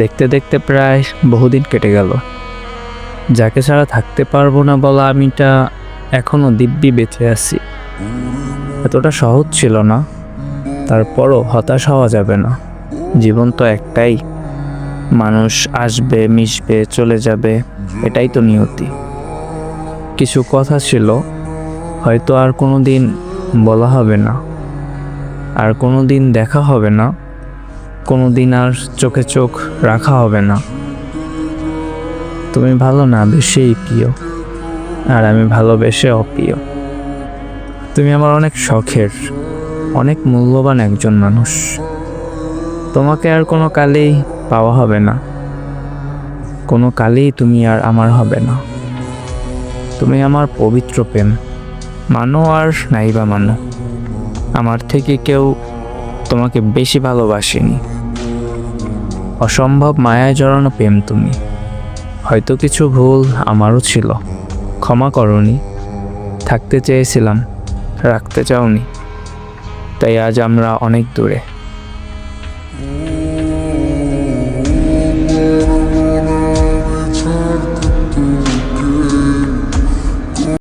দেখতে দেখতে প্রায় বহুদিন কেটে গেল। যাকে ছাড়া থাকতে পারব না বলা আমিটা এখনও দিব্যি বেঁচে আছি। এতটা সহজ ছিল না, তারপরও হতাশ হওয়া যাবে না। জীবন তো একটাই, মানুষ আসবে, মিশবে, চলে যাবে, এটাই তো নিয়তি। কিছু কথা ছিল, হয়তো আর কোনো দিন বলা হবে না, আর কোনো দিন দেখা হবে না কোনো দিন আর চোখে চোখ রাখা হবে না। তুমি ভালো না, বেশেই প্রিয়। আর আমি ভালোবেসে অপ্রিয়। তুমি আমার অনেক শখের, অনেক মূল্যবান একজন মানুষ। তোমাকে আর কোনো কালেই পাওয়া হবে না। কোনো কালেই তুমি আর আমার হবে না। তুমি আমার পবিত্র প্রেম। মানো আর নাইবা মানো। আমার থেকে কেউ তোমাকে বেশি ভালোবাসিনি। অসম্ভব মায়ায় জড়ানো প্রেম তুমি। হয়তো কিছু ভুল আমারও ছিল। ক্ষমা করনি। থাকতে চেয়েছিলাম, রাখতে চাওনি। তাই আজ আমরা অনেক দূরে।